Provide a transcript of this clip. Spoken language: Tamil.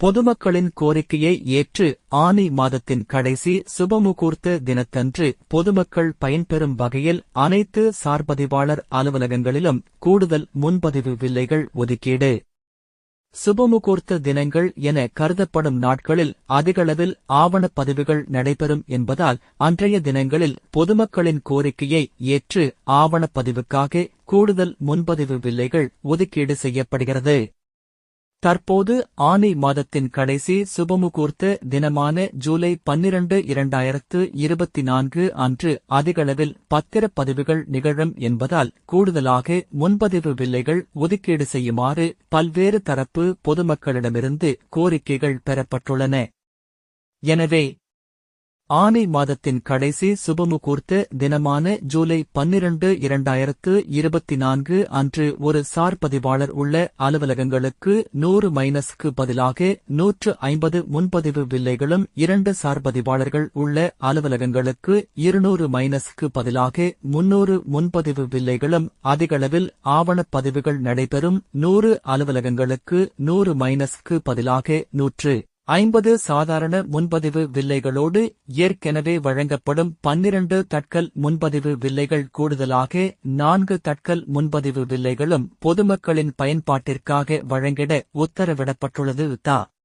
பொதுமக்களின் கோரிக்கையை ஏற்று ஆனி மாதத்தின் கடைசி சுபமுகூர்த்த தினத்தன்று பொதுமக்கள் பயன்பெறும் வகையில் அனைத்து சார்பதிவாளர் அலுவலகங்களிலும் கூடுதல் முன்பதிவு வில்லைகள் ஒதுக்கீடு. சுபமுகூர்த்த தினங்கள் என கருதப்படும் நாட்களில் அதிகளவில் ஆவணப் பதிவுகள் நடைபெறும் என்பதால் அன்றைய தினங்களில் பொதுமக்களின் கோரிக்கையை ஏற்று ஆவணப்பதிவுக்காக கூடுதல் முன்பதிவு வில்லைகள் ஒதுக்கீடு செய்யப்படுகிறது. தற்போது ஆனி மாதத்தின் கடைசி சுபமுகூர்த்த தினமான ஜூலை பன்னிரண்டு இரண்டாயிரத்து இருபத்தி நான்கு அன்று அதிகளவில் பத்திரப்பதிவுகள் நிகழும் என்பதால் கூடுதலாக முன்பதிவு வில்லைகள் ஒதுக்கீடு செய்யுமாறு பல்வேறு தரப்பு பொதுமக்களிடமிருந்து கோரிக்கைகள் பெறப்பட்டுள்ளன. எனவே ஆனை மாதத்தின் கடைசி சுபமுகூர்த்த தினமான ஜூலை பன்னிரண்டு இரண்டாயிரத்து இருபத்தி நான்கு அன்று ஒரு சார் பதிவாளர் உள்ள அலுவலகங்களுக்கு நூறு மைனஸ்க்கு பதிலாக நூற்று ஐம்பது முன்பதிவு வில்லைகளும் இரண்டு சார் பதிவாளர்கள் உள்ள அலுவலகங்களுக்கு இருநூறு மைனஸ்க்கு பதிலாக முன்னூறு முன்பதிவு வில்லைகளும் அதிகளவில் ஆவணப் பதிவுகள் நடைபெறும் நூறு அலுவலகங்களுக்கு நூறு மைனஸ்க்கு பதிலாக நூற்று. ஐம்பது சாதாரண முன்பதிவு வில்லைகளோடு ஏற்கெனவே வழங்கப்படும் பன்னிரண்டு தட்கல் முன்பதிவு வில்லைகள் கூடுதலாக நான்கு தட்கல் முன்பதிவு வில்லைகளும் பொதுமக்களின் பயன்பாட்டிற்காக வழங்கிட உத்தரவிடப்பட்டுள்ளது. தா